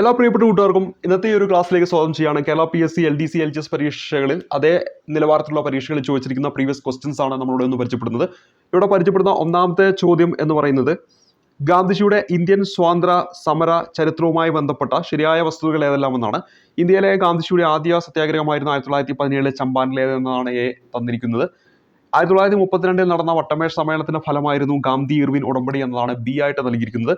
എല്ലാ പ്രിയപ്പെട്ട കൂട്ടുകാർക്കും ഇന്നത്തെ ഈ ഒരു ക്ലാസ്സിലേക്ക് സ്വാഗതം ചെയ്യുകയാണ്. Kerala P S C L D C L G S പരീക്ഷകളിൽ അതേ നിലവാരത്തിലുള്ള പരീക്ഷകളിൽ ചോദിച്ചിരിക്കുന്ന പ്രീവിയസ് ക്വസ്റ്റ്യൻസ് ആണ് നമ്മളിവിടെ ഒന്ന് പരിചയപ്പെടുന്നത്. ഇവിടെ പരിചയപ്പെടുന്ന ഒന്നാമത്തെ ചോദ്യം എന്ന് പറയുന്നത് ഗാന്ധിജിയുടെ ഇന്ത്യൻ സ്വാതന്ത്ര്യ സമര ചരിത്രവുമായി ബന്ധപ്പെട്ട ശരിയായ വസ്തുതകൾ ഏതെല്ലാം എന്നാണ് ഇന്ത്യയിലെ ഗാന്ധിജിയുടെ ആദ്യ സത്യാഗ്രഹമായിരുന്നു ആയിരത്തി തൊള്ളായിരത്തി പതിനേഴിലെ ചമ്പാനിലേതെന്നാണ് എ തന്നിരിക്കുന്നത്. ആയിരത്തി തൊള്ളായിരത്തി മുപ്പത്തിരണ്ടിൽ നടന്ന വട്ടമേഷ് സമ്മേളനത്തിന്റെ ഫലമായിരുന്നു ഗാന്ധി ഇർവിൻ ഉടമ്പടി എന്നതാണ് ബി ആയിട്ട് നൽകിയിരിക്കുന്നത്.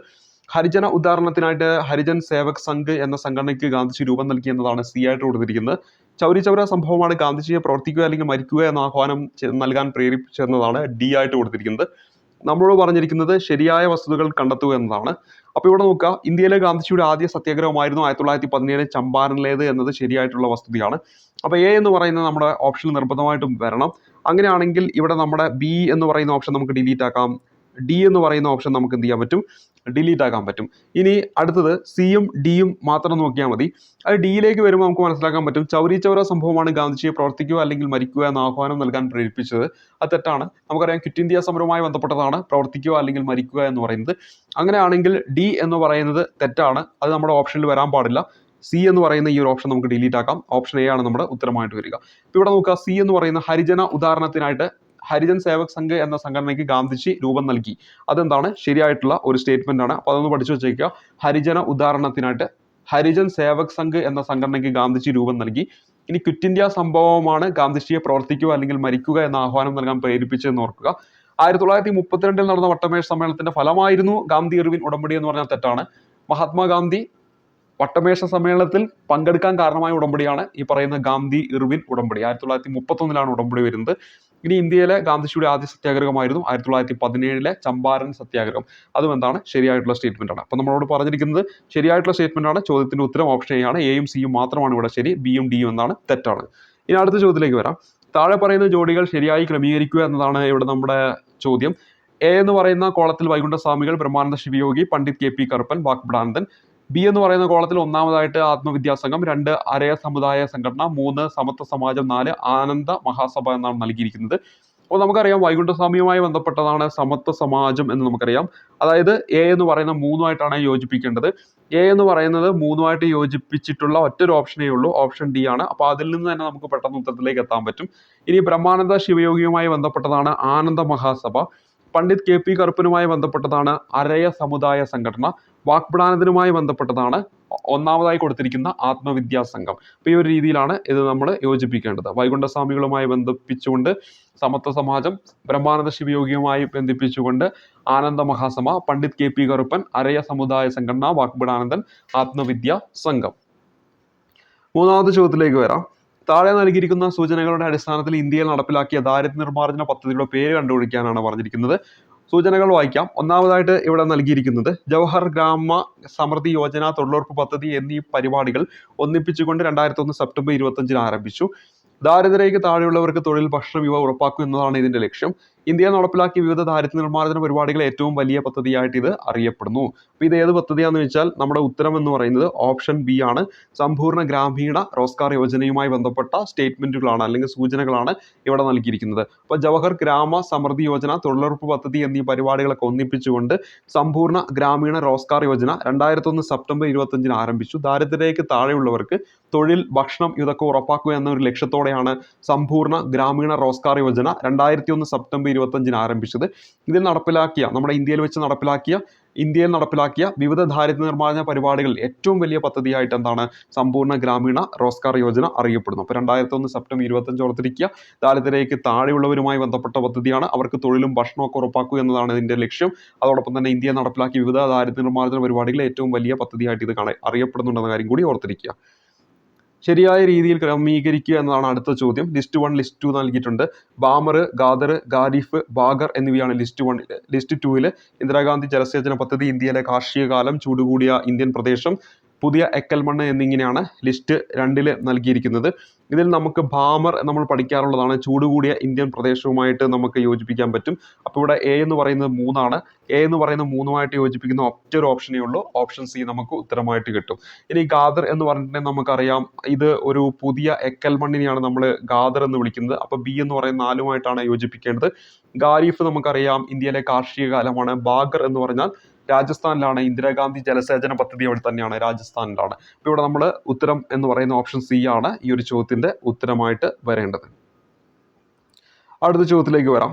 ഹരിജന ഉദാഹരണത്തിനായിട്ട് ഹരിജൻ സേവക് സംഘ് എന്ന സംഘടനയ്ക്ക് ഗാന്ധിജി രൂപം നൽകി എന്നതാണ് സി ആയിട്ട് കൊടുത്തിരിക്കുന്നത്. ചൗരി ചൗര സംഭവമാണ് ഗാന്ധിജിയെ പ്രവർത്തിക്കുക അല്ലെങ്കിൽ മരിക്കുക എന്ന ആഹ്വാനം നൽകാൻ പ്രേരിപ്പിച്ചതെന്നതാണ് ഡി ആയിട്ട് കൊടുത്തിരിക്കുന്നത്. നമ്മളോട് പറഞ്ഞിരിക്കുന്നത് ശരിയായ വസ്തുതകൾ കണ്ടെത്തുക എന്നതാണ്. അപ്പോൾ ഇവിടെ നോക്കുക ഇന്ത്യയിലെ ഗാന്ധിജിയുടെ ആദ്യ സത്യാഗ്രഹമായിരുന്നു ആയിരത്തി തൊള്ളായിരത്തി പതിനേഴ് ചമ്പാരനിലേത് എന്നത് ശരിയായിട്ടുള്ള വസ്തുതയാണ്. അപ്പോൾ എ എന്ന് പറയുന്നത് നമ്മുടെ ഓപ്ഷൻ നിർബന്ധമായിട്ടും വരണം. അങ്ങനെയാണെങ്കിൽ ഇവിടെ നമ്മുടെ ബി എന്ന് പറയുന്ന ഓപ്ഷൻ നമുക്ക് ഡിലീറ്റ് ആക്കാം. ഡി എന്ന് പറയുന്ന ഓപ്ഷൻ നമുക്ക് എന്ത് ചെയ്യാൻ പറ്റും? ഡിലീറ്റ് ആക്കാൻ പറ്റും. ഇനി അടുത്തത് സിയും ഡിയും മാത്രം നോക്കിയാൽ മതി. അത് ഡിയിലേക്ക് വരുമ്പോൾ നമുക്ക് മനസ്സിലാക്കാൻ പറ്റും ചൗരി ചൗര സംഭവമാണ് ഗാന്ധിജിയെ പ്രവർത്തിക്കുക അല്ലെങ്കിൽ മരിക്കുക എന്ന ആഹ്വാനം നൽകാൻ പ്രേരിപ്പിച്ചത്. അത് തെറ്റാണ്. നമുക്കറിയാം ക്വിറ്റ് ഇന്ത്യ സമരവുമായി ബന്ധപ്പെട്ടതാണ്. പ്രവർത്തിക്കുക അല്ലെങ്കിൽ മരിക്കുക എന്ന് പറയുന്നത്. അങ്ങനെയാണെങ്കിൽ ഡി എന്ന് പറയുന്നത് തെറ്റാണ്. അത് നമ്മുടെ ഓപ്ഷനിൽ വരാൻ പാടില്ല. സി എന്ന് പറയുന്ന ഈ ഒരു ഓപ്ഷൻ നമുക്ക് ഡിലീറ്റ് ആക്കാം. ഓപ്ഷൻ എ ആണ് നമ്മുടെ ഉത്തരമായിട്ട് വരിക. ഇവിടെ നോക്കുക. സി എന്ന് പറയുന്ന ഹരിജന ഉദാഹരണത്തിനായിട്ട് ഹരിജൻ സേവക് സംഘ് എന്ന സംഘടനയ്ക്ക് ഗാന്ധിജി രൂപം നൽകി. അതെന്താണ്? ശരിയായിട്ടുള്ള ഒരു സ്റ്റേറ്റ്മെന്റ് ആണ്. അപ്പോൾ അതൊന്ന് പഠിച്ചു വെച്ചേക്കുക. ഹരിജന ഉദാഹരണത്തിനായിട്ട് ഹരിജൻ സേവക് സംഘ് എന്ന സംഘടനയ്ക്ക് ഗാന്ധിജി രൂപം നൽകി. ഇനി ക്വിറ്റ് ഇന്ത്യ സംഭവമാണ് ഗാന്ധിജിയെ പ്രവർത്തിക്കുക അല്ലെങ്കിൽ മരിക്കുക എന്ന ആഹ്വാനം നൽകാൻ പ്രേരിപ്പിച്ചതെന്ന് ഓർക്കുക. ആയിരത്തി തൊള്ളായിരത്തി മുപ്പത്തിരണ്ടിൽ നടന്ന വട്ടമേശ സമ്മേളനത്തിന്റെ ഫലമായിരുന്നു ഗാന്ധി എറിവിൻ ഉടമ്പടി എന്ന് പറഞ്ഞാൽ തെറ്റാണ്. മഹാത്മാഗാന്ധി വട്ടമേശ സമ്മേളനത്തിൽ പങ്കെടുക്കാൻ കാരണമായ ഉടമ്പടിയാണ് ഈ പറയുന്ന ഗാന്ധി ഇർവിൻ ഉടമ്പടി. ആയിരത്തി തൊള്ളായിരത്തി മുപ്പത്തൊന്നിലാണ് ഉടമ്പടി വരുന്നത്. ഇനി ഇന്ത്യയിലെ ഗാന്ധിജിയുടെ ആദ്യ സത്യാഗ്രഹമായിരുന്നു ആയിരത്തി തൊള്ളായിരത്തി പതിനേഴിലെ ചമ്പാരൻ സത്യാഗ്രഹം. അതും എന്താണ്? ശരിയായിട്ടുള്ള സ്റ്റേറ്റ്മെന്റ് ആണ്. അപ്പോൾ നമ്മളോട് പറഞ്ഞിരിക്കുന്നത് ശരിയായിട്ടുള്ള സ്റ്റേറ്റ്മെന്റ് ആണ് ചോദ്യത്തിന്റെ ഉത്തരം ഓപ്ഷൻ എ ആണ് എയും സിയും മാത്രമാണ് ഇവിടെ ശരി ബിയും ഡിയും എന്നാണ് തെറ്റാണ്. ഇനി അടുത്ത ചോദ്യത്തിലേക്ക് വരാം. താഴെ പറയുന്ന ജോഡികൾ ശരിയായി ക്രമീകരിക്കുക എന്നതാണ് ഇവിടെ നമ്മുടെ ചോദ്യം. എ എന്ന് പറയുന്ന കോളത്തിൽ വൈകുണ്ഠസ്വാമികൾ Brahmananda Sivayogi Pandit K P Karuppan Vagbhatanandan B എന്ന് പറയുന്ന കോളത്തിൽ ഒന്നാമതായിട്ട് ആത്മവിദ്യാസംഘം രണ്ട് അരയ സമുദായ സംഘടന മൂന്ന് സമത്വ സമാജം നാല് ആനന്ദ മഹാസഭ എന്നാണ് നൽകിയിരിക്കുന്നത്. അപ്പോൾ നമുക്കറിയാം വൈകുണ്ഠസ്വാമിയുമായി ബന്ധപ്പെട്ടതാണ് സമത്വ സമാജം എന്ന് നമുക്കറിയാം. അതായത് എ എന്ന് പറയുന്ന മൂന്നുമായിട്ടാണ് യോജിപ്പിക്കേണ്ടത്. എ എന്ന് പറയുന്നത് മൂന്നുമായിട്ട് യോജിപ്പിച്ചിട്ടുള്ള ഒറ്റൊരു ഓപ്ഷനേ ഉള്ളൂ ഓപ്ഷൻ ഡി ആണ്. അപ്പോൾ അതിൽ നിന്ന് തന്നെ നമുക്ക് പെട്ടെന്ന് ഉത്തരത്തിലേക്ക് എത്താൻ പറ്റും. ഇനി ബ്രഹ്മാനന്ദ ശിവയോഗിയുമായി ബന്ധപ്പെട്ടതാണ് ആനന്ദ മഹാസഭ. പണ്ഡിറ്റ് കെ പി കറുപ്പനുമായി ബന്ധപ്പെട്ടതാണ് അരയ സമുദായ സംഘടന. വാക്പിടാനത്തിനുമായി ബന്ധപ്പെട്ടതാണ് ഒന്നാമതായി കൊടുത്തിരിക്കുന്ന ആത്മവിദ്യാ സംഘം. അപ്പോൾ ഈ ഒരു രീതിയിലാണ് ഇത് നമ്മൾ യോജിപ്പിക്കേണ്ടത്. വൈകുണ്ഠസ്വാമികളുമായി ബന്ധിപ്പിച്ചുകൊണ്ട് സമത്വ സമാജം ബ്രഹ്മാനന്ദ ശിവയോഗിയുമായി ബന്ധിപ്പിച്ചുകൊണ്ട് ആനന്ദ മഹാസമ പണ്ഡിറ്റ് കെ പി കറുപ്പൻ അരയ സമുദായ സംഘടന വാക്പിടാനന്ദൻ ആത്മവിദ്യാ സംഘം. മൂന്നാമത്തെ ചോദ്യത്തിലേക്ക് വരാം. താഴെ നൽകിയിരിക്കുന്ന സൂചനകളുടെ അടിസ്ഥാനത്തിൽ ഇന്ത്യയിൽ നടപ്പിലാക്കിയ ദാരിദ്ര്യ നിർമ്മാർജന പദ്ധതിയുടെ പേര് കണ്ടുപിടിക്കാനാണ് പറഞ്ഞിരിക്കുന്നത്. സൂചനകൾ വായിക്കാം. ഒന്നാമതായിട്ട് ഇവിടെ നൽകിയിരിക്കുന്നത് ജവഹർ ഗ്രാമ സമൃദ്ധി യോജന തൊഴിലുറപ്പ് പദ്ധതി എന്നീ പരിപാടികൾ ഒന്നിപ്പിച്ചുകൊണ്ട് രണ്ടായിരത്തി ഒന്ന് സെപ്റ്റംബർ ഇരുപത്തഞ്ചിന് ആരംഭിച്ചു. ദാരിദ്ര്യരേഖ താഴെയുള്ളവർക്ക് തൊഴിൽ ഭക്ഷണം ഇവ ഉറപ്പാക്കുക എന്നതാണ് ഇതിന്റെ ലക്ഷ്യം. ഇന്ത്യയിൽ നടപ്പിലാക്കിയ വിവിധ ദാരിദ്ര്യ നിർമ്മാർജന പരിപാടികൾ ഏറ്റവും വലിയ പദ്ധതിയായിട്ട് ഇത് അറിയപ്പെടുന്നു. അപ്പോൾ ഇത് ഏത് പദ്ധതിയാന്ന് വെച്ചാൽ നമ്മുടെ ഉത്തരം എന്ന് പറയുന്നത് ഓപ്ഷൻ ബി ആണ്. സമ്പൂർണ ഗ്രാമീണ റോസ്കാർ യോജനയുമായി ബന്ധപ്പെട്ട സ്റ്റേറ്റ്മെന്റുകളാണ് അല്ലെങ്കിൽ സൂചനകളാണ് ഇവിടെ നൽകിയിരിക്കുന്നത്. അപ്പോൾ ജവഹർ ഗ്രാമ സമൃദ്ധി യോജന തൊഴിലുറപ്പ് പദ്ധതി എന്നീ പരിപാടികളൊക്കെ ഒന്നിപ്പിച്ചുകൊണ്ട് സമ്പൂർണ ഗ്രാമീണ റോസ്കാർ യോജന രണ്ടായിരത്തി ഒന്ന് സെപ്റ്റംബർ ഇരുപത്തഞ്ചിന് ആരംഭിച്ചു. ദാരിദ്ര്യത്തിലേക്ക് താഴെയുള്ളവർക്ക് തൊഴിൽ ഭക്ഷണം ഇതൊക്കെ ഉറപ്പാക്കുക എന്ന ഒരു ലക്ഷ്യത്തോടെയാണ് സമ്പൂർണ ഗ്രാമീണ റോസ്കാർ യോജന രണ്ടായിരത്തി ഒന്ന് സെപ്റ്റംബർ ഇരുപത്തഞ്ചിന് ആരംഭിച്ചത്. ഇതിൽ നടപ്പിലാക്കിയ നമ്മുടെ ഇന്ത്യയിൽ വെച്ച് നടപ്പിലാക്കിയ ഇന്ത്യയിൽ നടപ്പിലാക്കിയ വിവിധ ദാരിദ്ര്യ നിർമ്മാർജന പരിപാടികൾ ഏറ്റവും വലിയ പദ്ധതിയായിട്ട് എന്താണ് സമ്പൂർണ ഗ്രാമീണ റോസ്കാർ യോജന അറിയപ്പെടുന്നു. അപ്പോൾ രണ്ടായിരത്തി ഒന്ന് സെപ്റ്റംബർ ഇരുപത്തഞ്ച് ഓർത്തിരിക്കുക ദാരിദ്ര്യരേഖയ്ക്ക് താഴെയുള്ളവരുമായി ബന്ധപ്പെട്ട പദ്ധതിയാണ്. അവർക്ക് തൊഴിലും ഭക്ഷണമൊക്കെ ഉറപ്പാക്കുക എന്നതാണ് ഇതിന്റെ ലക്ഷ്യം. അതോടൊപ്പം തന്നെ ഇന്ത്യ നടപ്പിലാക്കിയ വിവിധ ദാരിദ്ര്യ നിർമ്മാർജന പരിപാടികൾ ഏറ്റവും വലിയ പദ്ധതിയായിട്ട് ഇത് കാണാൻ അറിയപ്പെടുന്നുണ്ടെന്ന കാര്യം കൂടി ഓർത്തിരിക്കുക. ശരിയായ രീതിയിൽ ക്രമീകരിക്കുക എന്നതാണ് അടുത്ത ചോദ്യം. ലിസ്റ്റ് വൺ ലിസ്റ്റ് ടു നൽകിയിട്ടുണ്ട്. ബാമർ ഗാദർ ഗാരിഫ് ബാഗർ എന്നിവയാണ് ലിസ്റ്റ് വൺ ലിസ്റ്റ് ടൂവിൽ ഇന്ദിരാഗാന്ധി ജലസേചന പദ്ധതി ഇന്ത്യയിലെ കാർഷിക കാലം ചൂടുകൂടിയ ഇന്ത്യൻ പ്രദേശം പുതിയ എക്കൽമണ്ണ് എന്നിങ്ങനെയാണ് ലിസ്റ്റ് രണ്ടിൽ നൽകിയിരിക്കുന്നത്. ഇതിൽ നമുക്ക് ഭാമർ നമ്മൾ പഠിക്കാറുള്ളതാണ്. ചൂട് കൂടിയ ഇന്ത്യൻ പ്രദേശവുമായിട്ട് നമുക്ക് യോജിപ്പിക്കാൻ പറ്റും. അപ്പോൾ ഇവിടെ എ എന്ന് പറയുന്നത് മൂന്നാണ്. എ എന്ന് പറയുന്ന മൂന്നുമായിട്ട് യോജിപ്പിക്കുന്ന ഒറ്റ ഒരു ഓപ്ഷനേ ഉള്ളൂ ഓപ്ഷൻ സി നമുക്ക് ഉത്തരമായിട്ട് കിട്ടും. ഇനി ഗാദർ എന്ന് പറഞ്ഞിട്ടുണ്ടെങ്കിൽ നമുക്കറിയാം ഇത് ഒരു പുതിയ എക്കൽ മണ്ണിനെയാണ് നമ്മൾ ഗാദർ എന്ന് വിളിക്കുന്നത്. അപ്പോൾ ബി എന്ന് പറയുന്ന നാലുമായിട്ടാണ് യോജിപ്പിക്കേണ്ടത്. ഗാരിഫ് നമുക്കറിയാം ഇന്ത്യയിലെ കാർഷിക കാലമാണ്. ബാഗർ എന്ന് പറഞ്ഞാൽ രാജസ്ഥാനിലാണ് ഇന്ദിരാഗാന്ധി ജലസേചന പദ്ധതി അവിടെ തന്നെയാണ് രാജസ്ഥാനിലാണ്. അപ്പോൾ ഇവിടെ നമ്മൾ ഉത്തരം എന്ന് പറയുന്ന ഓപ്ഷൻ സി ആണ് ഈ ഒരു ചോദ്യത്തിന്റെ ഉത്തരമായിട്ട് വരേണ്ടത്. അടുത്ത ചോദ്യത്തിലേക്ക് വരാം.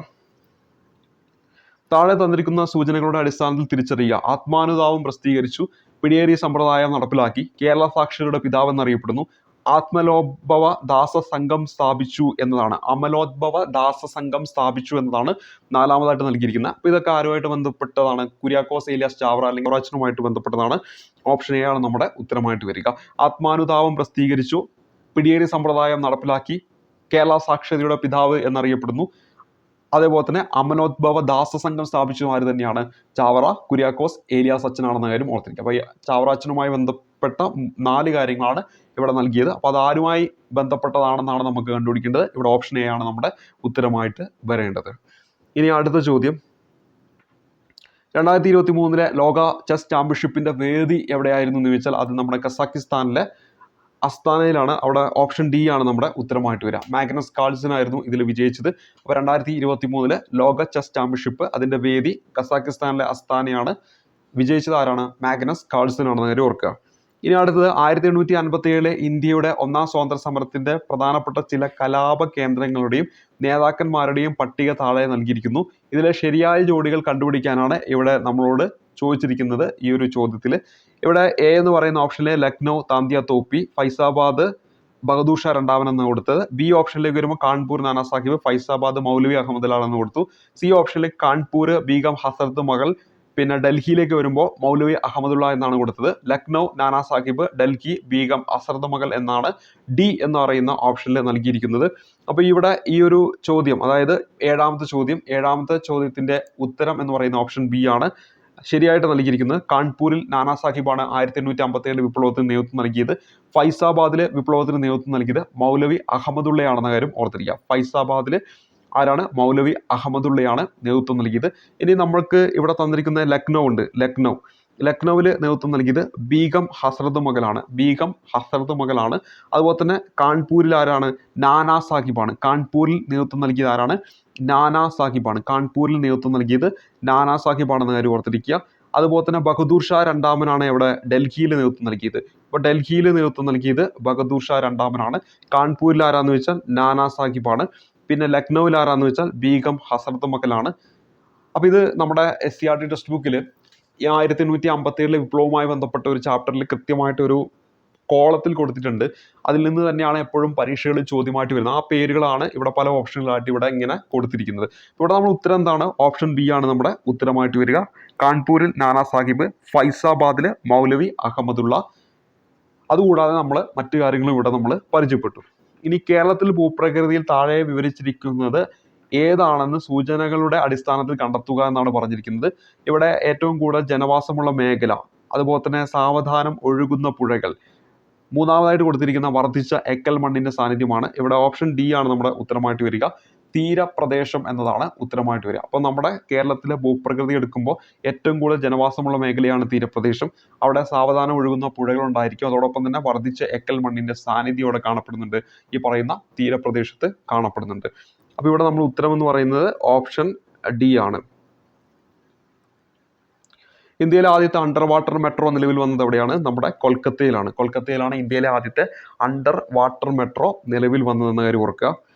താഴെ തന്നിരിക്കുന്ന സൂചനകളുടെ അടിസ്ഥാനത്തിൽ തിരിച്ചറിയുക. ആത്മാനുതാപം പ്രസിദ്ധീകരിച്ചു. പിടിയേറിയ സമ്പ്രദായം നടപ്പിലാക്കി. കേരള സാക്ഷരരുടെ പിതാവ് എന്നറിയപ്പെടുന്നു. ആത്മലോദ്ഭവ ദാസ സംഘം സ്ഥാപിച്ചു എന്നതാണ്. അമലോദ്ഭവ ദാസ സംഘം സ്ഥാപിച്ചു എന്നതാണ് നാലാമതായിട്ട് നൽകിയിരിക്കുന്നത്. അപ്പോൾ ഇതൊക്കെ ആരുമായിട്ട് ബന്ധപ്പെട്ടതാണ്? കുര്യാക്കോസ് ഏലിയാസ് ചാവറ അല്ലെങ്കിൽ ഒറാച്ചനുമായിട്ട് ബന്ധപ്പെട്ടതാണ്. ഓപ്ഷൻ എ ആണ് നമ്മുടെ ഉത്തരമായിട്ട് വരിക. ആത്മാനുതാപം പ്രസിദ്ധീകരിച്ചു. പിടിയേരി സമ്പ്രദായം നടപ്പിലാക്കി. കേരള സാക്ഷരതയുടെ പിതാവ് എന്നറിയപ്പെടുന്നു. അതേപോലെ തന്നെ അമനോദ്ഭവ ദാസസംഘം സ്ഥാപിച്ചു ആര് തന്നെയാണ്? ചാവറ കുര്യാക്കോസ് ഏലിയാസ് അച്ഛനാണെന്ന കാര്യം ഓർത്തിരിക്കുക. അപ്പോൾ ചാവറ അച്ഛനുമായി ബന്ധപ്പെട്ട നാല് കാര്യങ്ങളാണ് ഇവിടെ നൽകിയത്. അപ്പോൾ അത് ആരുമായി ബന്ധപ്പെട്ടതാണെന്നാണ് നമുക്ക് കണ്ടുപിടിക്കേണ്ടത്. ഇവിടെ ഓപ്ഷൻ എ ആണ് നമ്മുടെ ഉത്തരമായിട്ട് വരേണ്ടത്. ഇനി അടുത്ത ചോദ്യം. രണ്ടായിരത്തി ഇരുപത്തി മൂന്നിലെ ലോക ചെസ് ചാമ്പ്യൻഷിപ്പിന്റെ വേദി എവിടെയായിരുന്നു എന്ന് ചോദിച്ചാൽ അത് നമ്മുടെ കസാക്കിസ്ഥാനിലെ അസ്താനയിലാണ്. അവിടെ ഓപ്ഷൻ ഡി ആണ് നമ്മുടെ ഉത്തരമായിട്ട് വരിക. മാഗ്നസ് കാൾസൺ ആയിരുന്നു ഇതിൽ വിജയിച്ചത്. അപ്പോൾ രണ്ടായിരത്തി ഇരുപത്തി മൂന്നിലെ ലോക ചെസ് ചാമ്പ്യൻഷിപ്പ് അതിന്റെ വേദി കസാക്കിസ്ഥാനിലെ അസ്താനയാണ്. വിജയിച്ചത് ആരാണ്? മാഗ്നസ് കാൾസൺ ആണെന്ന് ഓർക്കുക. ഇനി അടുത്തത് ആയിരത്തി എണ്ണൂറ്റി അൻപത്തി ഏഴിലെ ഇന്ത്യയുടെ ഒന്നാം സ്വാതന്ത്ര്യ സമരത്തിന്റെ പ്രധാനപ്പെട്ട ചില കലാപ കേന്ദ്രങ്ങളുടെയും നേതാക്കന്മാരുടെയും പട്ടിക താഴെ നൽകിയിരിക്കുന്നു. ഇതിലെ ശരിയായ ജോഡികൾ കണ്ടുപിടിക്കാനാണ് ഇവിടെ നമ്മളോട് ചോദിച്ചിരിക്കുന്നത് ഈ ഒരു ചോദ്യത്തിൽ. ഇവിടെ എ എന്ന് പറയുന്ന ഓപ്ഷനിലെ ലക്നൗ താന്തിയ തോപ്പി ഫൈസാബാദ് ബഹദൂർ ഷാ രണ്ടാമനെന്ന് കൊടുത്തത്. ബി ഓപ്ഷനിലേക്ക് വരുമ്പോൾ കാൺപൂർ നാനാ സാഹിബ് ഫൈസാബാദ് മൗലവി അഹമ്മദ് ലാൽ എന്ന് കൊടുത്തു. സി ഓപ്ഷനിൽ കാൺപൂർ ബീഗം ഹസരത്ത് മകൾ പിന്നെ ഡൽഹിയിലേക്ക് വരുമ്പോൾ മൗലവി അഹമ്മദുള്ള എന്നാണ് കൊടുത്തത്. ലക്നൗ നാനാ സാഹിബ് ഡൽഹി ബീഗം അസർദ് മകൾ എന്നാണ് ഡി എന്ന് പറയുന്ന ഓപ്ഷനിൽ നൽകിയിരിക്കുന്നത്. അപ്പോൾ ഇവിടെ ഈ ഒരു ചോദ്യം അതായത് ഏഴാമത്തെ ചോദ്യം ഏഴാമത്തെ ചോദ്യത്തിന്റെ ഉത്തരം എന്ന് പറയുന്ന ഓപ്ഷൻ ബി ആണ് ശരിയായിട്ട് നൽകിയിരിക്കുന്നത്. കാൺപൂരിൽ നാനാ സാഹിബാണ് ആയിരത്തി എണ്ണൂറ്റി അമ്പത്തി ഏഴ് വിപ്ലവത്തിന് നേതൃത്വം നൽകിയത്. ഫൈസാബാദിലെ വിപ്ലവത്തിന് നേതൃത്വം നൽകിയത് മൗലവി അഹമ്മദുള്ളയാണെന്ന കാര്യം ഓർത്തിരിക്കുക. ഫൈസാബാദിൽ ആരാണ്? മൗലവി അഹമ്മദുള്ളയാണ് നേതൃത്വം നൽകിയത്. ഇനി നമ്മൾക്ക് ഇവിടെ തന്നിരിക്കുന്ന ലക്നൗ ഉണ്ട്. ലക്നൗ. ലക്നൗവിൽ നേതൃത്വം നൽകിയത് ബീഗം ഹസ്രത് മകളാണ് ബീഗം ഹസ്രത് മകളാണ്. അതുപോലെ തന്നെ കാൺപൂരിൽ ആരാണ്? നാനാ സാഹിബാണ്. കാൺപൂരിൽ നേതൃത്വം നൽകിയത് ആരാണ്? നാനാ സാഹിബാണ്. കാൺപൂരിൽ നേതൃത്വം നൽകിയത് നാനാ സാഹിബാണെന്ന കാര്യം ഓർത്തിരിക്കുക. അതുപോലെ തന്നെ ബഹദൂർ ഷാ രണ്ടാമനാണ് ഇവിടെ ഡൽഹിയിൽ നേതൃത്വം നൽകിയത്. അപ്പോൾ ഡൽഹിയിൽ നേതൃത്വം നൽകിയത് ബഹദൂർ ഷാ രണ്ടാമനാണ്. കാൺപൂരിൽ ആരാന്ന് വെച്ചാൽ നാനാ സാഹിബാണ്. പിന്നെ ലക്നൗവിൽ ആരാന്ന് വെച്ചാൽ ബീഗം ഹസ്രത്ത് മക്കലാണ് അപ്പോൾ ഇത് നമ്മുടെ S C R T text ബുക്കിൽ ഈ ആയിരത്തി എണ്ണൂറ്റി അമ്പത്തി ഏഴിലെ വിപ്ലവവുമായി ബന്ധപ്പെട്ട ഒരു ചാപ്റ്ററിൽ കൃത്യമായിട്ടൊരു കോളത്തിൽ കൊടുത്തിട്ടുണ്ട്. അതിൽ നിന്ന് തന്നെയാണ് എപ്പോഴും പരീക്ഷകളിൽ ചോദ്യമായിട്ട് വരുന്നത്. ആ പേരുകളാണ് ഇവിടെ പല ഓപ്ഷനുകളായിട്ട് ഇവിടെ ഇങ്ങനെ കൊടുത്തിരിക്കുന്നത്. ഇവിടെ നമ്മൾ ഉത്തരം എന്താണ്? ഓപ്ഷൻ ബി ആണ് നമ്മുടെ ഉത്തരമായിട്ട് വരിക. കാൺപൂരിൽ നാനാ സാഹിബ് ഫൈസാബാദിൽ മൗലവി അഹമ്മദുള്ള. അതുകൂടാതെ നമ്മൾ മറ്റു കാര്യങ്ങളും ഇവിടെ നമ്മൾ പരിചയപ്പെട്ടു. ഇനി കേരളത്തിൽ ഭൂപ്രകൃതിയിൽ താഴെ വിവരിച്ചിരിക്കുന്നത് ഏതാണെന്ന് സൂചനകളുടെ അടിസ്ഥാനത്തിൽ കണ്ടെത്തുക എന്നാണ് പറഞ്ഞിരിക്കുന്നത്. ഇവിടെ ഏറ്റവും കൂടുതൽ ജനവാസമുള്ള മേഖല അതുപോലെ തന്നെ സാവധാനം ഒഴുകുന്ന പുഴകൾ. മൂന്നാമതായിട്ട് കൊടുത്തിരിക്കുന്ന വർദ്ധിച്ച എക്കൽ മണ്ണിന്റെ സാന്നിധ്യമാണ്. ഇവിടെ ഓപ്ഷൻ ഡി ആണ് നമ്മുടെ ഉത്തരമായിട്ട് വരിക. തീരപ്രദേശം എന്നതാണ് ഉത്തരമായിട്ട് വരിക. അപ്പോൾ നമ്മുടെ കേരളത്തിലെ ഭൂപ്രകൃതി എടുക്കുമ്പോൾ ഏറ്റവും കൂടുതൽ ജനവാസമുള്ള മേഖലയാണ് തീരപ്രദേശം. അവിടെ സാവധാനം ഒഴുകുന്ന പുഴകൾ ഉണ്ടായിരിക്കും. അതോടൊപ്പം തന്നെ വർദ്ധിച്ച എക്കൽ മണ്ണിന്റെ സാന്നിധ്യം അവിടെ കാണപ്പെടുന്നുണ്ട്. ഈ പറയുന്ന തീരപ്രദേശത്ത് കാണപ്പെടുന്നുണ്ട്. അപ്പോൾ ഇവിടെ നമ്മൾ ഉത്തരം എന്ന് പറയുന്നത് ഓപ്ഷൻ ഡി ആണ്. ഇന്ത്യയിലെ ആദ്യത്തെ അണ്ടർ വാട്ടർ മെട്രോ നിലവിൽ വന്നത് എവിടെയാണ്? നമ്മുടെ കൊൽക്കത്തയിലാണ്. കൊൽക്കത്തയിലാണ് ഇന്ത്യയിലെ ആദ്യത്തെ അണ്ടർ വാട്ടർ മെട്രോ നിലവിൽ വന്നതെന്ന കാര്യം ഓർക്കുക.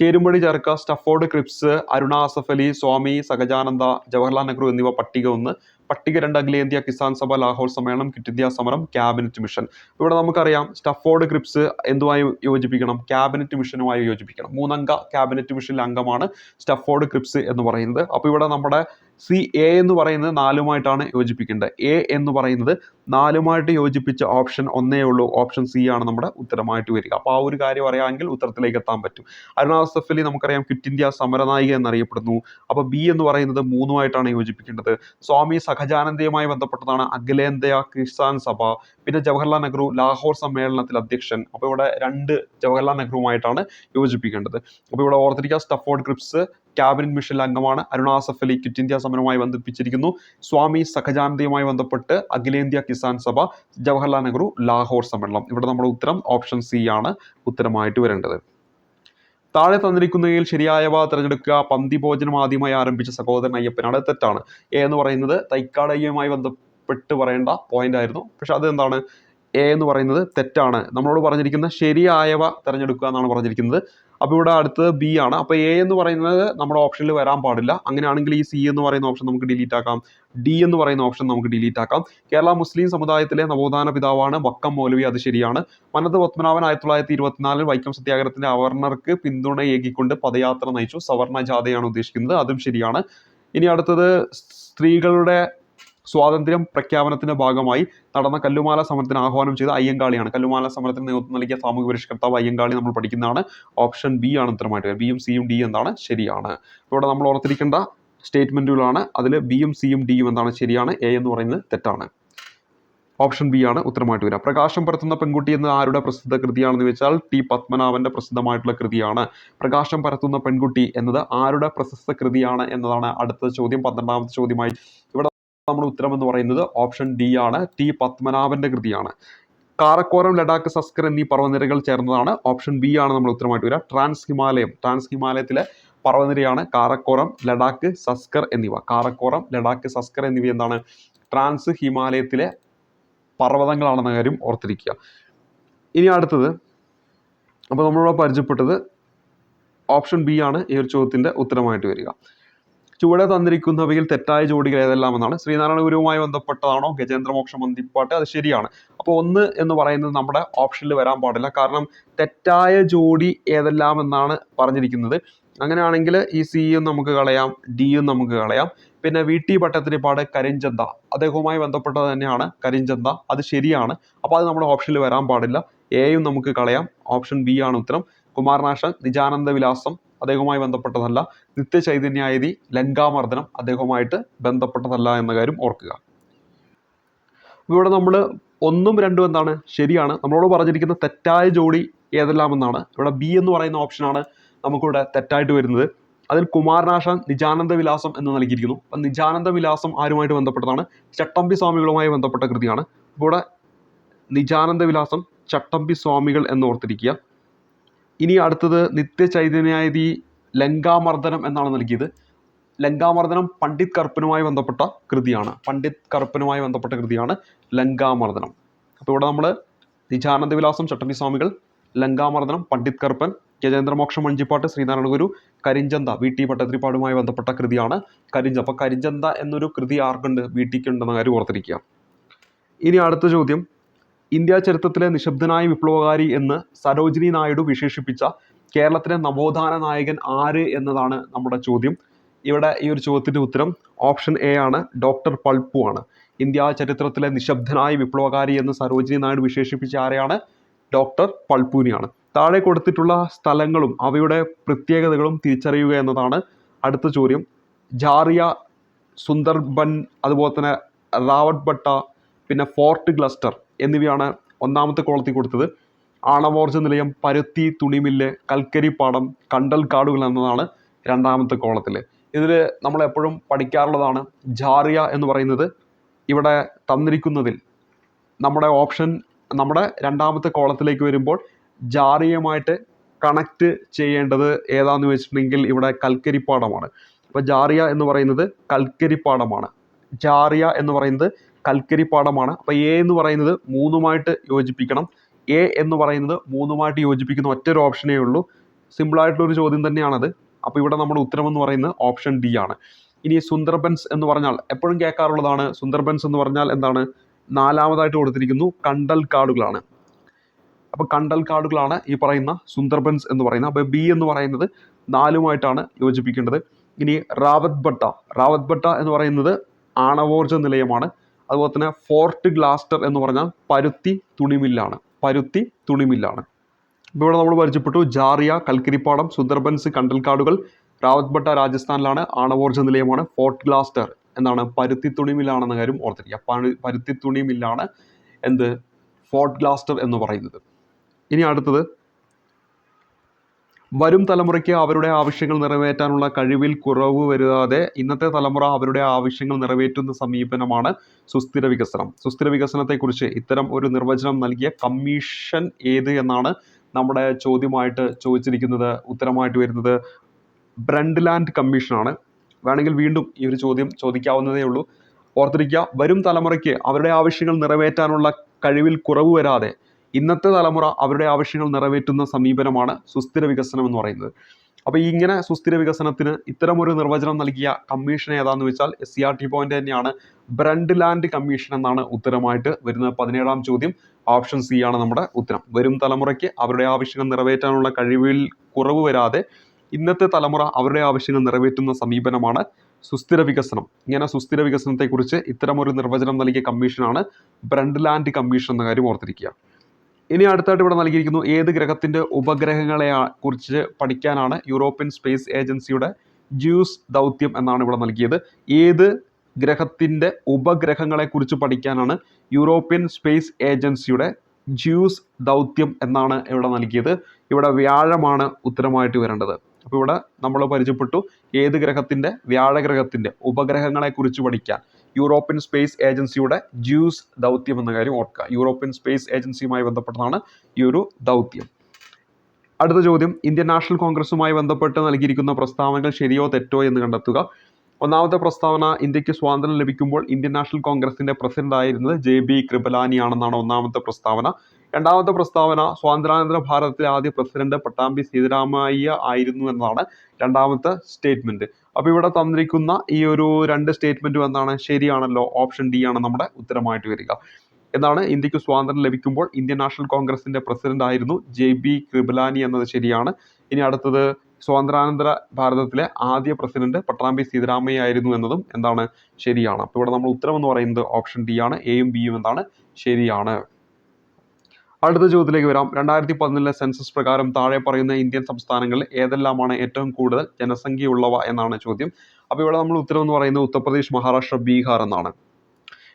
ചേരുംപടി ചേർക്ക സ്റ്റഫോർഡ് ക്രിപ്സ് അരുണ അസഫ് അലി സ്വാമി സഹജാനന്ദ ജവഹർലാൽ നെഹ്റു എന്നിവ പട്ടിക ഒന്ന്. പട്ടിക രണ്ട് അഖിലേന്ത്യാ കിസാൻ സഭ ലാഹോർ സമ്മേളനം കിറ്റ് ഇന്ത്യ സമരം ക്യാബിനറ്റ് മിഷൻ. ഇവിടെ നമുക്കറിയാം സ്റ്റഫോർഡ് ക്രിപ്സ് എന്തുമായി യോജിപ്പിക്കണം? ക്യാബിനറ്റ് മിഷനുമായി യോജിപ്പിക്കണം. മൂന്നംഗ ക്യാബിനറ്റ് മിഷനിലെ അംഗമാണ് സ്റ്റഫോർഡ് ക്രിപ്സ് എന്ന് പറയുന്നത്. അപ്പോൾ ഇവിടെ നമ്മുടെ സി എ എന്ന് പറയുന്നത് നാലുമായിട്ടാണ് യോജിപ്പിക്കേണ്ടത്. എ എന്ന് പറയുന്നത് നാലുമായിട്ട് യോജിപ്പിച്ച ഓപ്ഷൻ ഒന്നേ ഉള്ളൂ. ഓപ്ഷൻ സി ആണ് നമ്മുടെ ഉത്തരമായിട്ട് വരിക. അപ്പോൾ ആ ഒരു കാര്യം അറിയാമെങ്കിൽ ഉത്തരത്തിലേക്ക് എത്താൻ പറ്റും. അരുണ അസഫ് അലി നമുക്കറിയാം ക്വിറ്റ് ഇന്ത്യ സമരനായിക എന്നറിയപ്പെടുന്നു. അപ്പോൾ ബി എന്ന് പറയുന്നത് മൂന്നുമായിട്ടാണ് യോജിപ്പിക്കേണ്ടത്. സ്വാമി സഹജാനന്ദയുമായി ബന്ധപ്പെട്ടതാണ് അഖിലേന്ത്യ കിസാൻ സഭ. പിന്നെ ജവഹർലാൽ നെഹ്റു ലാഹോർ സമ്മേളനത്തിൽ അധ്യക്ഷൻ. അപ്പോൾ ഇവിടെ രണ്ട് ജവഹർലാൽ നെഹ്റുവുമായിട്ടാണ് യോജിപ്പിക്കേണ്ടത്. അപ്പോൾ ഇവിടെ ഓർത്തിരിക്കുക സ്റ്റഫോർഡ് ക്രിപ്സ് ക്യാബിനറ്റ് മിഷനിൽ അംഗമാണ്. അസഫ് അലി ക്വിറ്റ് ഇന്ത്യ സമരവുമായി ബന്ധിപ്പിച്ചിരിക്കുന്നു. സ്വാമി സഹജാനന്ദയുമായി ബന്ധപ്പെട്ട് അഖിലേന്ത്യാ കിസാൻ സഭ ജവഹർലാൽ നെഹ്റു ലാഹോർ സമ്മേളനം. ഇവിടെ നമ്മുടെ ഉത്തരം ഓപ്ഷൻ സി ആണ് ഉത്തരമായിട്ട് വരേണ്ടത്. താഴെ തന്നിരിക്കുന്നതിൽ ശരിയായവ തിരഞ്ഞെടുക്കുക പന്തി ഭോജനം ആദ്യമായി ആരംഭിച്ച സഹോദരൻ അയ്യപ്പനാണ്. തെറ്റാണ്. എ എന്ന് പറയുന്നത് തൈക്കാടയ്യയുമായി ബന്ധപ്പെട്ട് പറയേണ്ട പോയിന്റ് ആയിരുന്നു. പക്ഷെ അത് എന്താണ്? എ എന്ന് പറയുന്നത് തെറ്റാണ്. നമ്മളോട് പറഞ്ഞിരിക്കുന്ന ശരിയായവ തിരഞ്ഞെടുക്കുക എന്നാണ് പറഞ്ഞിരിക്കുന്നത്. അപ്പോൾ ഇവിടെ അടുത്തത് ബി ആണ്. അപ്പോൾ എ എന്ന് പറയുന്നത് നമ്മുടെ ഓപ്ഷനിൽ വരാൻ പാടില്ല. അങ്ങനെയാണെങ്കിൽ ഈ സി എന്ന് പറയുന്ന ഓപ്ഷൻ നമുക്ക് ഡിലീറ്റ് ആക്കാം. ഡി എന്ന് പറയുന്ന ഓപ്ഷൻ നമുക്ക് ഡിലീറ്റ് ആക്കാം. കേരള മുസ്ലിം സമുദായത്തിലെ നവോത്ഥാന പിതാവാണ് വക്കം മൗലവി. അത് ശരിയാണ്. മനത് പത്മനാഭൻ ആയിരത്തി തൊള്ളായിരത്തി ഇരുപത്തിനാലിൽ വൈക്കം സത്യാഗ്രഹത്തിന്റെ അവർണർക്ക് പിന്തുണ ഏകിക്കൊണ്ട് പദയാത്ര നയിച്ചു. സവർണ ജാഥയാണ് ഉദ്ദേശിക്കുന്നത്. അതും ശരിയാണ്. ഇനി അടുത്തത് സ്ത്രീകളുടെ സ്വാതന്ത്ര്യം പ്രഖ്യാപനത്തിന്റെ ഭാഗമായി നടന്ന കല്ലുമാല സമരത്തിന് ആഹ്വാനം ചെയ്ത അയ്യങ്കാളിയാണ്. കല്ലുമാല സമരത്തിന് നേതൃത്വം നൽകിയ സാമൂഹ്യ പരിഷ്കർത്താവ് അയ്യങ്കാളി നമ്മൾ പഠിക്കുന്നതാണ്. ഓപ്ഷൻ ബി ആണ് ഉത്തരമായിട്ട് ബിയും സിയും ഡി എന്താണ്? ശരിയാണ്. ഇവിടെ നമ്മൾ ഓർത്തിരിക്കേണ്ട സ്റ്റേറ്റ്മെന്റുകളാണ്. അതിൽ ബിയും സിയും ഡിയും എന്താണ്? ശരിയാണ്. എ എന്ന് പറയുന്നത് തെറ്റാണ്. ഓപ്ഷൻ ബി ആണ് ഉത്തരമായിട്ട് വരിക. പ്രകാശം പരത്തുന്ന പെൺകുട്ടി എന്ന ആരുടെ പ്രസിദ്ധ കൃതിയാണെന്ന് വെച്ചാൽ ടി പത്മനാഭന്റെ പ്രസിദ്ധമായിട്ടുള്ള കൃതിയാണ്. പ്രകാശം പരത്തുന്ന പെൺകുട്ടി എന്നത് ആരുടെ പ്രശസ്ത കൃതിയാണ് എന്നതാണ് അടുത്ത ചോദ്യം. പന്ത്രണ്ടാമത്തെ ചോദ്യമായി ഇവിടെ നമ്മുടെ ഉത്തരം എന്ന് പറയുന്നത് ഓപ്ഷൻ ഡി ആണ്. ടി പത്മനാഭന്റെ കൃതിയാണ്. കാറക്കോറം ലഡാക്ക് സസ്കർ എന്നീ പർവനിരകൾ ചേർന്നതാണ്. ഓപ്ഷൻ ബി ആണ് നമ്മൾ ഉത്തരമായിട്ട് വരിക. ട്രാൻസ് ഹിമാലയം ട്രാൻസ് ഹിമാലയത്തിലെ പർവനിരയാണ് കാറക്കോറം ലഡാക്ക് സസ്കർ എന്നിവ. കാറക്കോറം ലഡാക്ക് സസ്കർ എന്നിവ എന്താണ്? ട്രാൻസ് ഹിമാലയത്തിലെ പർവതങ്ങളാണെന്ന കാര്യം ഓർത്തിരിക്കുക. ഇനി അടുത്തത്. അപ്പോൾ നമ്മളിവിടെ പരിചയപ്പെട്ടത് ഓപ്ഷൻ ബി ആണ് ഈ ഒരു ചോദ്യത്തിന്റെ ഉത്തരമായിട്ട് വരിക. ചുവടെ തന്നിരിക്കുന്നവയിൽ തെറ്റായ ജോഡികൾ ഏതെല്ലാമെന്നാണ്. ശ്രീനാരായണ ഗുരുവുമായി ബന്ധപ്പെട്ടതാണോ? ഗജേന്ദ്രമോക്ഷ മന്ദിപ്പാട്ട് അത് ശരിയാണ്. അപ്പോൾ ഒന്ന് എന്ന് പറയുന്നത് നമ്മുടെ ഓപ്ഷനിൽ വരാൻ പാടില്ല. കാരണം തെറ്റായ ജോഡി ഏതെല്ലാം എന്നാണ് പറഞ്ഞിരിക്കുന്നത്. അങ്ങനെയാണെങ്കിൽ ഈ സിയും നമുക്ക് കളയാം ഡിയും നമുക്ക് കളയാം. പിന്നെ വി ടി ഭട്ടത്തിരിപ്പാട് കരിഞ്ചന്ത. അദ്ദേഹവുമായി ബന്ധപ്പെട്ടത് തന്നെയാണ് കരിഞ്ചന്ത. അത് ശരിയാണ്. അപ്പോൾ അത് നമ്മുടെ ഓപ്ഷനിൽ വരാൻ പാടില്ല. എയും നമുക്ക് കളയാം. ഓപ്ഷൻ ബി ആണ് ഉത്തരം. കുമാരനാശൻ നിജാനന്ദ വിലാസം അദ്ദേഹവുമായി ബന്ധപ്പെട്ടതല്ല. നിത്യചൈതന്യായതി ലങ്കാമർദ്ദനം അദ്ദേഹവുമായിട്ട് ബന്ധപ്പെട്ടതല്ല എന്ന കാര്യം ഓർക്കുക. ഇവിടെ നമ്മൾ ഒന്നും രണ്ടും എന്താണ്? ശരിയാണ്. നമ്മളോട് പറഞ്ഞിരിക്കുന്ന തെറ്റായ ജോഡി ഏതെല്ലാം എന്നാണ് ഇവിടെ ബി എന്ന് പറയുന്ന ഓപ്ഷനാണ് നമുക്കിവിടെ തെറ്റായിട്ട് വരുന്നത്. അതിൽ കുമാരനാശാൻ നിജാനന്ദ വിലാസം എന്ന് നൽകിയിരിക്കുന്നു. അപ്പം നിജാനന്ദ വിലാസം ആരുമായിട്ട് ബന്ധപ്പെട്ടതാണ്? ചട്ടമ്പി സ്വാമികളുമായി ബന്ധപ്പെട്ട കൃതിയാണ്. ഇവിടെ നിജാനന്ദ വിലാസം ചട്ടമ്പി സ്വാമികൾ എന്ന് ഓർത്തിരിക്കുക. ഇനി അടുത്തത് നിത്യചൈതന്യായതി ലങ്കാമർദ്ദനം എന്നാണ് നൽകിയത്. ലങ്കാമർദ്ദനം പണ്ഡിറ്റ് കറുപ്പനുമായി ബന്ധപ്പെട്ട കൃതിയാണ്. പണ്ഡിറ്റ് കറുപ്പനുമായി ബന്ധപ്പെട്ട കൃതിയാണ് ലങ്കാമർദ്ദനം. അപ്പോൾ ഇവിടെ നമ്മൾ നിജാനന്ദ വിലാസം ചട്ടമ്പി സ്വാമികൾ ലങ്കാമർദ്ദനം പണ്ഡിറ്റ് കറുപ്പൻ ഗജേന്ദ്രമോക്ഷം മഞ്ചിപ്പാട്ട് ശ്രീനാരായണ ഗുരു കരിഞ്ചന്ത വി ടി ഭട്ടതിരിപ്പാടുമായി ബന്ധപ്പെട്ട കൃതിയാണ് കരിഞ്ച. അപ്പോൾ കരിഞ്ചന്ത എന്നൊരു കൃതി ആർക്കുണ്ട്? വി ടിക്ക് ഉണ്ടെന്ന കാര്യം ഓർത്തിരിക്കുക. ഇനി അടുത്ത ചോദ്യം. ഇന്ത്യ ചരിത്രത്തിലെ നിശബ്ദനായ വിപ്ലവകാരി എന്ന് സരോജിനി നായിഡു വിശേഷിപ്പിച്ച കേരളത്തിലെ നവോത്ഥാന നായകൻ ആര് എന്നതാണ് നമ്മുടെ ചോദ്യം. ഇവിടെ ഈ ഒരു ചോദ്യത്തിന്റെ ഉത്തരം ഓപ്ഷൻ എ ആണ് ഡോക്ടർ പൾപ്പു ആണ്. ഇന്ത്യ ചരിത്രത്തിലെ നിശബ്ദനായ വിപ്ലവകാരി എന്ന് സരോജിനി നായിഡു വിശേഷിപ്പിച്ച ആരെയാണ്? ഡോക്ടർ പൾപ്പൂരിയാണ് താഴെ കൊടുത്തിട്ടുള്ള സ്ഥലങ്ങളും അവയുടെ പ്രത്യേകതകളും തിരിച്ചറിയുക എന്നതാണ് അടുത്ത ചോദ്യം. ജാറിയ സുന്ദർബൻ അതുപോലെ തന്നെ റാവട്ട് ഭട്ട പിന്നെ ഫോർട്ട് ക്ലസ്റ്റർ എന്നിവയാണ് ഒന്നാമത്തെ കോളത്തിൽ കൊടുത്തത്. ആണവോർജ നിലയം പരുത്തി തുണിമില്ല് കൽക്കരിപ്പാടം കണ്ടൽ കാടുകൾ എന്നതാണ് രണ്ടാമത്തെ കോളത്തിൽ. ഇതിൽ നമ്മളെപ്പോഴും പഠിക്കാറുള്ളതാണ് ജാറിയ എന്ന് പറയുന്നത്. ഇവിടെ തന്നിരിക്കുന്നതിൽ നമ്മുടെ ഓപ്ഷൻ നമ്മുടെ രണ്ടാമത്തെ കോളത്തിലേക്ക് വരുമ്പോൾ ജാറിയമായിട്ട് കണക്ട് ചെയ്യേണ്ടത് ഏതാന്ന് വെച്ചിട്ടുണ്ടെങ്കിൽ ഇവിടെ കൽക്കരിപ്പാടമാണ് അപ്പോൾ ജാറിയ എന്ന് പറയുന്നത് കൽക്കരിപ്പാടമാണ് ജാറിയ എന്ന് പറയുന്നത് കൽക്കരിപ്പാടമാണ് അപ്പോൾ എ എന്ന് പറയുന്നത് മൂന്നുമായിട്ട് യോജിപ്പിക്കണം. എ എന്ന് പറയുന്നത് മൂന്നുമായിട്ട് യോജിപ്പിക്കുന്ന ഒറ്റൊരു ഓപ്ഷനേ ഉള്ളൂ. സിമ്പിളായിട്ടുള്ളൊരു ചോദ്യം തന്നെയാണത്. അപ്പോൾ ഇവിടെ നമ്മുടെ ഉത്തരം എന്ന് പറയുന്നത് ഓപ്ഷൻ ഡി ആണ്. ഇനി സുന്ദർബൻസ് എന്ന് പറഞ്ഞാൽ എപ്പോഴും കേൾക്കാറുള്ളതാണ്. സുന്ദർബൻസ് എന്ന് പറഞ്ഞാൽ എന്താണ്? നാലാമതായിട്ട് കൊടുത്തിരിക്കുന്നു കണ്ടൽ കാടുകളാണ്. അപ്പോൾ കണ്ടൽ കാടുകളാണ് ഈ പറയുന്ന സുന്ദർബൻസ് എന്ന് പറയുന്നത്. അപ്പോൾ ബി എന്ന് പറയുന്നത് നാലുമായിട്ടാണ് യോജിപ്പിക്കേണ്ടത്. ഇനി റാവത്ത് ഭട്ട റാവത്ത് ഭട്ട എന്ന് പറയുന്നത് ആണവോർജ നിലയമാണ്. അതുപോലെ തന്നെ ഫോർട്ട് ഗ്ലാസ്റ്റർ എന്ന് പറഞ്ഞാൽ പരുത്തി തുണിമില്ലാണ്. പരുത്തി തുണിമില്ലാണ്. ഇപ്പോൾ ഇവിടെ നമ്മൾ പരിചയപ്പെട്ടു ജാറിയ കൽക്കരിപ്പാടം സുന്ദർബൻസ് കണ്ടൽക്കാടുകൾ റാവത്ത്ബട്ട രാജസ്ഥാനിലാണ് ആണവോർജ നിലയമാണ് ഫോർട്ട് ഗ്ലാസ്റ്റർ എന്താണ് പരുത്തി തുണിമില്ലാണെന്ന കാര്യം ഓർത്തിരിക്കുക. പരുത്തി തുണിമില്ലാണ് എന്ത്? ഫോർട്ട് ഗ്ലാസ്റ്റർ എന്ന് പറയുന്നത്. ഇനി അടുത്തത് വരും തലമുറയ്ക്ക് അവരുടെ ആവശ്യങ്ങൾ നിറവേറ്റാനുള്ള കഴിവിൽ കുറവ് വരുത്താതെ ഇന്നത്തെ തലമുറ അവരുടെ ആവശ്യങ്ങൾ നിറവേറ്റുന്ന സമീപനമാണ് സുസ്ഥിര വികസനം. സുസ്ഥിര വികസനത്തെക്കുറിച്ച് ഇത്തരം ഒരു നിർവചനം നൽകിയ കമ്മീഷൻ ഏത് എന്നാണ് നമ്മുടെ ചോദ്യമായിട്ട് ചോദിച്ചിരിക്കുന്നത് ഉത്തരമായിട്ട് വരുന്നത്. ബ്രണ്ട് ലാൻഡ് കമ്മീഷനാണ്. വേണമെങ്കിൽ വീണ്ടും ഈ ഒരു ചോദ്യം ചോദിക്കാവുന്നതേ ഉള്ളൂ. ഓർത്തിരിക്കുക വരും തലമുറയ്ക്ക് അവരുടെ ആവശ്യങ്ങൾ നിറവേറ്റാനുള്ള കഴിവിൽ കുറവ് വരാതെ ഇന്നത്തെ തലമുറ അവരുടെ ആവശ്യങ്ങൾ നിറവേറ്റുന്ന സമീപനമാണ് സുസ്ഥിര വികസനം എന്ന് പറയുന്നത്. അപ്പോൾ ഇങ്ങനെ സുസ്ഥിര വികസനത്തിന് ഇത്തരമൊരു നിർവചനം നൽകിയ കമ്മീഷൻ ഏതാണെന്ന് വെച്ചാൽ S C R T point തന്നെയാണ്. ബ്രണ്ട് ലാൻഡ് കമ്മീഷൻ എന്നാണ് ഉത്തരമായിട്ട് വരുന്ന പതിനേഴാം ചോദ്യം. ഓപ്ഷൻ സി ആണ് നമ്മുടെ ഉത്തരം. വരും തലമുറയ്ക്ക് അവരുടെ ആവശ്യങ്ങൾ നിറവേറ്റാനുള്ള കഴിവിൽ കുറവ് വരാതെ ഇന്നത്തെ തലമുറ അവരുടെ ആവശ്യങ്ങൾ നിറവേറ്റുന്ന സമീപനമാണ് സുസ്ഥിര വികസനം. ഇങ്ങനെ സുസ്ഥിര വികസനത്തെക്കുറിച്ച് ഇത്തരമൊരു നിർവചനം നൽകിയ കമ്മീഷനാണ് ബ്രണ്ട് ലാൻഡ് കമ്മീഷൻ എന്ന കാര്യം ഓർത്തിരിക്കുക. ഇനി അടുത്തായിട്ട് ഇവിടെ നൽകിയിരിക്കുന്നു ഏത് ഗ്രഹത്തിന്റെ ഉപഗ്രഹങ്ങളെ കുറിച്ച് പഠിക്കാനാണ് യൂറോപ്യൻ സ്പേസ് ഏജൻസിയുടെ ജ്യൂസ് ദൗത്യം എന്നാണ് ഇവിടെ നൽകിയത്. ഏത് ഗ്രഹത്തിന്റെ ഉപഗ്രഹങ്ങളെ കുറിച്ച് പഠിക്കാനാണ് യൂറോപ്യൻ സ്പേസ് ഏജൻസിയുടെ ജ്യൂസ് ദൗത്യം എന്നാണ് ഇവിടെ നൽകിയത്. ഇവിടെ വ്യാഴമാണ് ഉത്തരമായിട്ട് വരേണ്ടത്. അപ്പോൾ ഇവിടെ നമ്മൾ പരിചയപ്പെട്ടു ഏത് ഗ്രഹത്തിന്റെ വ്യാഴഗ്രഹത്തിന്റെ ഉപഗ്രഹങ്ങളെ കുറിച്ച് പഠിക്കാൻ യൂറോപ്യൻ സ്പേസ് ഏജൻസിയുടെ ജ്യൂസ് ദൗത്യം എന്ന കാര്യം ഓർക്കുക. യൂറോപ്യൻ സ്പേസ് ഏജൻസിയുമായി ബന്ധപ്പെട്ടതാണ് ഈ ഒരു ദൗത്യം. അടുത്ത ചോദ്യം ഇന്ത്യൻ നാഷണൽ കോൺഗ്രസുമായി ബന്ധപ്പെട്ട് നൽകിയിരിക്കുന്ന പ്രസ്താവനകൾ ശരിയോ തെറ്റോ എന്ന് കണ്ടെത്തുക. ഒന്നാമത്തെ പ്രസ്താവന ഇന്ത്യയ്ക്ക് സ്വാതന്ത്ര്യം ലഭിക്കുമ്പോൾ ഇന്ത്യൻ നാഷണൽ കോൺഗ്രസിന്റെ പ്രസിഡന്റ് ആയിരുന്നത് ജെ ബി കൃപലാനി ആണെന്നാണ് ഒന്നാമത്തെ പ്രസ്താവന. രണ്ടാമത്തെ പ്രസ്താവന സ്വാതന്ത്ര്യാനന്തര ഭാരതത്തിലെ ആദ്യ പ്രസിഡന്റ് പട്ടാമ്പി സീതാരാമയ്യ ആയിരുന്നു എന്നതാണ് രണ്ടാമത്തെ സ്റ്റേറ്റ്മെന്റ്. അപ്പോൾ ഇവിടെ തന്നിരിക്കുന്ന ഈ ഒരു രണ്ട് സ്റ്റേറ്റ്മെന്റും എന്താണ് ശരിയാണല്ലോ ഓപ്ഷൻ ഡി ആണ് നമ്മുടെ ഉത്തരമായിട്ട് വരിക. എന്നാണ് ഇന്ത്യയ്ക്ക് സ്വാതന്ത്ര്യം ലഭിക്കുമ്പോൾ ഇന്ത്യൻ നാഷണൽ കോൺഗ്രസിന്റെ പ്രസിഡന്റ് ആയിരുന്നു ജെ ബി കൃപലാനി എന്നത് ശരിയാണ്. ഇനി അടുത്തത് സ്വാതന്ത്ര്യാനന്തര ഭാരതത്തിലെ ആദ്യ പ്രസിഡന്റ് പട്ടാമ്പി സീതാരാമയ്യ ആയിരുന്നു എന്നതും എന്താണ് ശരിയാണ്. അപ്പോൾ ഇവിടെ നമ്മൾ ഉത്തരം എന്ന് പറയുന്നത് ഓപ്ഷൻ ഡി ആണ് എയും ബിയും എന്താണ് ശരിയാണ്. അടുത്ത ചോദ്യത്തിലേക്ക് വരാം. രണ്ടായിരത്തി പതിനൊന്നിലെ സെൻസസ് പ്രകാരം താഴെ പറയുന്ന ഇന്ത്യൻ സംസ്ഥാനങ്ങളിൽ ഏതെല്ലാമാണ് ഏറ്റവും കൂടുതൽ ജനസംഖ്യയുള്ളവ എന്നാണ് ചോദ്യം. അപ്പോൾ ഇവിടെ നമ്മൾ ഉത്തരം എന്ന് പറയുന്നത് ഉത്തർപ്രദേശ് മഹാരാഷ്ട്ര ബീഹാർ എന്നാണ്.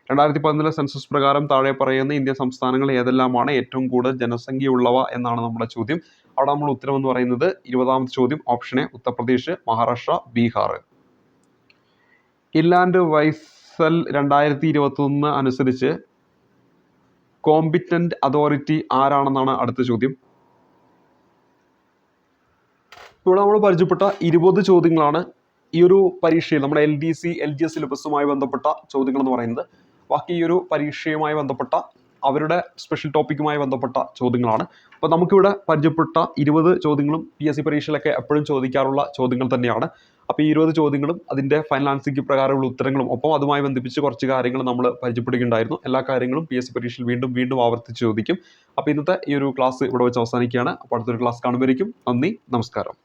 രണ്ടായിരത്തി പതിനൊന്നിലെ സെൻസസ് പ്രകാരം താഴെ പറയുന്ന ഇന്ത്യൻ സംസ്ഥാനങ്ങൾ ഏതെല്ലാമാണ് ഏറ്റവും കൂടുതൽ ജനസംഖ്യയുള്ളവ എന്നാണ് നമ്മുടെ ചോദ്യം. അവിടെ നമ്മൾ ഉത്തരം എന്ന് പറയുന്നത് ഇരുപതാമത്തെ ചോദ്യം ഓപ്ഷൻ എ ഉത്തർപ്രദേശ് മഹാരാഷ്ട്ര ബീഹാർ. ഇല്ലാണ്ട് വൈസൽ രണ്ടായിരത്തി ഇരുപത്തി ഒന്ന് അനുസരിച്ച് കോമ്പിറ്റന്റ് അതോറിറ്റി ആരാണെന്നാണ് അടുത്ത ചോദ്യം. ഇവിടെ നമ്മൾ പരിചയപ്പെട്ട ഇരുപത് ചോദ്യങ്ങളാണ് ഈ ഒരു പരീക്ഷയിൽ നമ്മുടെ L D C L G S സിലബസുമായി ബന്ധപ്പെട്ട ചോദ്യങ്ങൾ എന്ന് പറയുന്നത്. ബാക്കി ഈ ഒരു പരീക്ഷയുമായി ബന്ധപ്പെട്ട അവരുടെ സ്പെഷ്യൽ ടോപ്പിക്കുമായി ബന്ധപ്പെട്ട ചോദ്യങ്ങളാണ്. അപ്പോൾ നമുക്കിവിടെ പരിചയപ്പെട്ട ഇരുപത് ചോദ്യങ്ങളും പി എസ് സി പരീക്ഷയിലൊക്കെ എപ്പോഴും ചോദിക്കാറുള്ള ചോദ്യങ്ങൾ തന്നെയാണ്. അപ്പോൾ ഈ ഇരുപത് ചോദ്യങ്ങളും അതിന്റെ ഫൈനൽ ആൻസർക്ക് പ്രകാരമുള്ള ഉത്തരങ്ങളും ഒപ്പം അതുമായി ബന്ധിപ്പിച്ച് കുറച്ച് കാര്യങ്ങൾ നമ്മൾ പരിചയപ്പെടുകയുണ്ടായിരുന്നു. എല്ലാ കാര്യങ്ങളും പി എസ് സി പരീക്ഷയിൽ വീണ്ടും വീണ്ടും ആവർത്തിച്ച് ചോദിക്കും. അപ്പോൾ ഇന്നത്തെ ഈ ഒരു ക്ലാസ് ഇവിടെ വെച്ച് അവസാനിക്കുകയാണ്. അപ്പോൾ അടുത്തൊരു ക്ലാസ് കാണുമ്പോഴേക്കും നന്ദി നമസ്കാരം.